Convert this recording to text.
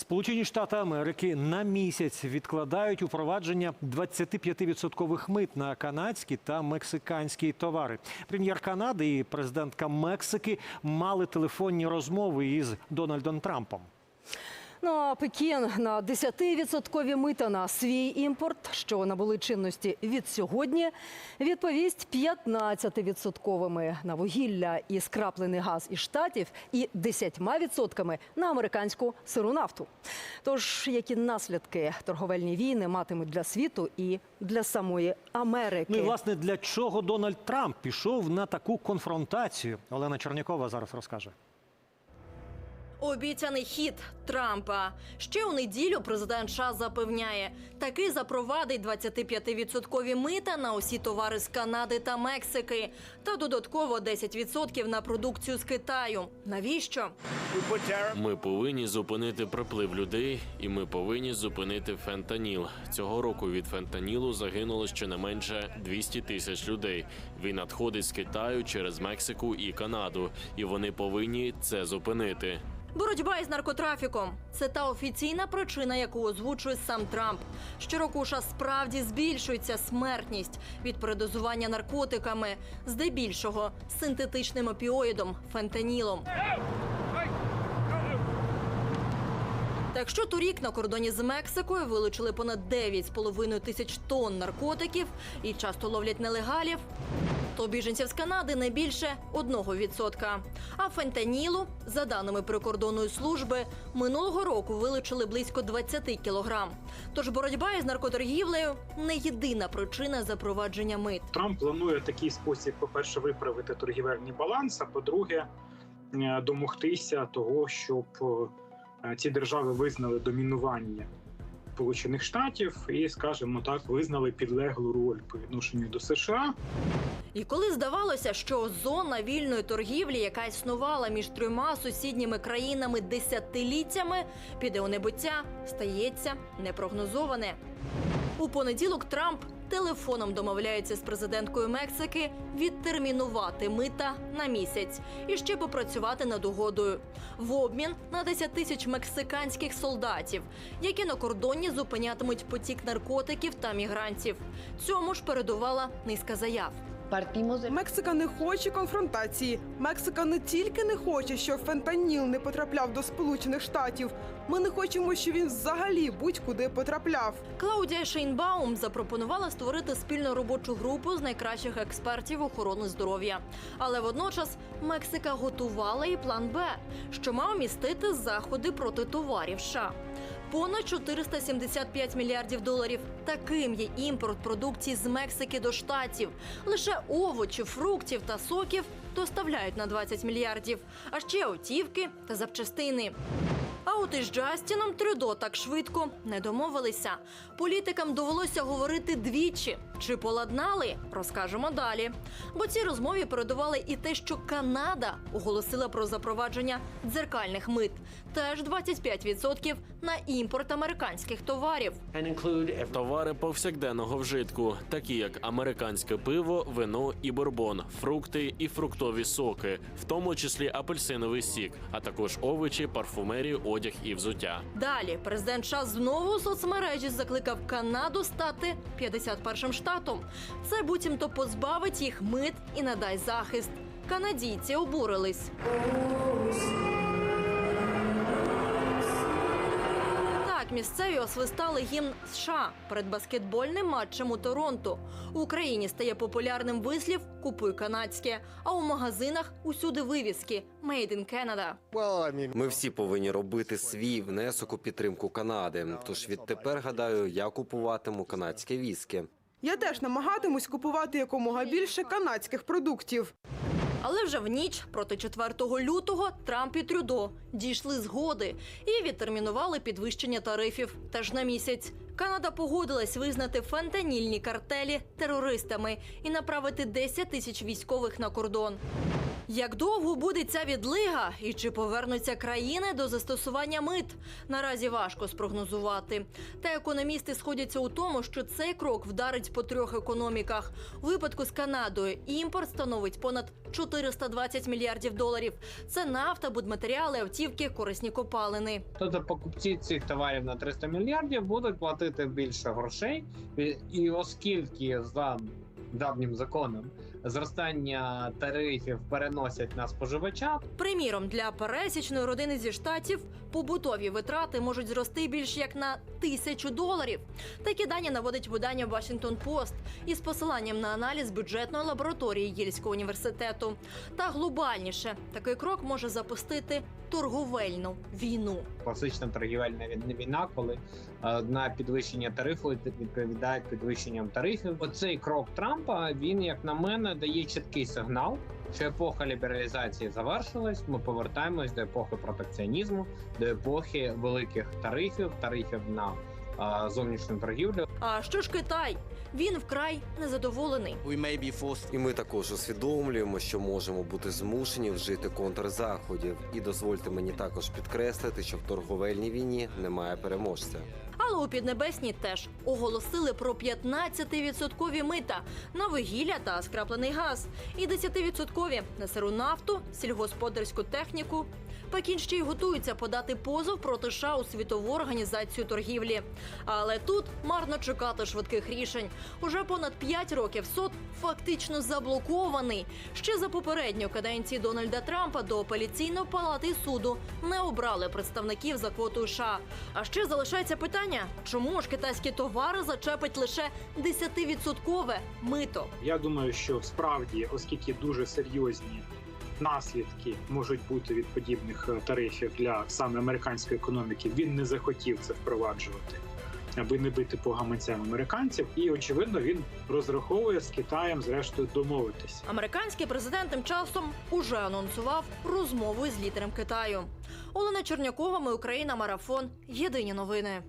Сполучені Штати Америки на місяць відкладають упровадження 25% мит на канадські та мексиканські товари. Прем'єр Канади і президентка Мексики мали телефонні розмови із Дональдом Трампом. Ну а Пекін на 10-відсоткові мита на свій імпорт, що набули чинності від сьогодні, відповість 15-відсотковими на вугілля і скраплений газ із штатів і 10% на американську сиру нафту. Тож які наслідки торговельні війни матимуть для світу і для самої Америки? Ну і власне для чого Дональд Трамп пішов на таку конфронтацію? Олена Чернякова зараз розкаже. Обіцяний хід Трампа. Ще у неділю президент США запевняє, таки запровадить 25% мита на усі товари з Канади та Мексики та додатково 10% на продукцію з Китаю. Навіщо? Ми повинні зупинити приплив людей, і ми повинні зупинити фентаніл. Цього року від фентанілу загинуло щонайменше 200 тисяч людей. Він надходить з Китаю через Мексику і Канаду, і вони повинні це зупинити. Боротьба із наркотрафіком це та офіційна причина, яку озвучує сам Трамп. Щороку США справді збільшується смертність від передозування наркотиками, здебільшого синтетичним опіоїдом фентанілом. Та якщо торік на кордоні з Мексикою вилучили понад 9,5 тисяч тонн наркотиків і часто ловлять нелегалів, то біженців з Канади не більше 1%. А фентанілу, за даними прикордонної служби, минулого року вилучили близько 20 кілограм. Тож боротьба із наркоторгівлею не єдина причина запровадження мит. Трамп планує такий спосіб, по-перше, виправити торгівельний баланс, а по-друге, е, домогтися того, щоб е, ці держави визнали домінування Сполучених Штатів і, скажімо так, визнали підлеглу роль по відношенню до США. І коли здавалося, що зона вільної торгівлі, яка існувала між трьома сусідніми країнами десятиліттями, піде у небуття, стається непрогнозоване. У понеділок Трамп телефоном домовляється з президенткою Мексики відтермінувати мита на місяць і ще попрацювати над угодою в обмін на 10 тисяч мексиканських солдатів, які на кордоні зупинятимуть потік наркотиків та мігрантів. Цьому ж передувала низка заяв. Partimos Мексика не хоче конфронтації. Мексика не тільки не хоче, щоб фентаніл не потрапляв до Сполучених Штатів. Ми не хочемо, щоб він взагалі будь-куди потрапляв. Клаудія Шейнбаум запропонувала створити спільну робочу групу з найкращих експертів охорони здоров'я. Але водночас Мексика готувала і план Б, що мав містити заходи проти товарів США. Понад 475 мільярдів доларів. Таким є імпорт продукції з Мексики до штатів. Лише овочів, фруктів та соків доставляють на 20 мільярдів, а ще автівки та запчастини. А от із Джастіном Трюдо так швидко не домовилися. Політикам довелося говорити двічі. Чи поладнали? Розкажемо далі. Бо цій розмові передували і те, що Канада оголосила про запровадження дзеркальних мит, теж 25% на імпорт американських товарів. Товари повсякденного вжитку, такі як американське пиво, вино і бурбон, фрукти і фруктові соки, в тому числі апельсиновий сік, а також овочі, парфумерію, одяг і взуття. Далі президент США знову у соцмережі закликав Канаду стати 51-м штатом. Це буцімто позбавить їх мит і надай захист. Канадійці обурились. Місцеві освистали гімн США перед баскетбольним матчем у Торонто. У Україні стає популярним вислів Купуй канадське, а у магазинах усюди вивіски «Made in Canada». Ми всі повинні робити свій внесок у підтримку Канади. Тож відтепер гадаю, я купуватиму канадське віскі. Я теж намагатимусь купувати якомога більше канадських продуктів. Але вже в ніч проти 4 лютого Трамп і Трюдо дійшли згоди і відтермінували підвищення тарифів теж на місяць. Канада погодилась визнати фентанільні картелі терористами і направити 10 тисяч військових на кордон. Як довго буде ця відлига і чи повернуться країни до застосування мит? Наразі важко спрогнозувати. Та економісти сходяться у тому, що цей крок вдарить по трьох економіках. У випадку з Канадою імпорт становить понад 420 мільярдів доларів. Це нафта, будматеріали, автівки, корисні копалини. Тобто покупці цих товарів на 300 мільярдів будуть платити більше грошей, І- оскільки за давнім законом зростання тарифів переносять на споживача, Приміром, для пересічної родини зі штатів побутові витрати можуть зрости більш як на тисячу доларів. Такі дані наводить видання Washington Post із посиланням на аналіз бюджетної лабораторії Єльського університету. Та глобальніше такий крок може запустити торговельну війну. класична торгівельна війн- війна, коли е, на підвищення тарифу відповідають підвищенням тарифів. Оцей крок Трампа він, як на мене, дає чіткий сигнал, що епоха лібералізації завершилась. Ми повертаємось до епохи протекціонізму, до епохи великих тарифів, тарифів на зовнішню торгівлю. А що ж Китай? Він вкрай незадоволений. We may be forced І ми також усвідомлюємо, що можемо бути змушені вжити контрзаходів. І дозвольте мені також підкреслити, що в торговельній війні немає переможця. Але у Піднебесній теж оголосили про 15% мита на вугілля та скраплений газ і 10% на сиру нафту, сільгосподарську техніку. Пекін ще й готується подати позов проти США у світову організацію торгівлі. Але тут марно чекати швидких рішень. Уже понад 5 років суд фактично заблокований. Ще за попередньої каденції Дональда Трампа до апеляційної палати суду не обрали представників за квотою США. А ще залишається питання, чому ж китайські товари зачепить лише 10% мито. Я думаю, що справді, оскільки дуже серйозні наслідки можуть бути від подібних е, тарифів для саме американської економіки, він не захотів це впроваджувати, аби не бити по гаманцям американців. І очевидно, він розраховує з Китаєм зрештою домовитися. Американський президент тим часом уже анонсував розмову з лідером Китаю. Олена Чернякова, ми Україна, марафон. Єдині новини.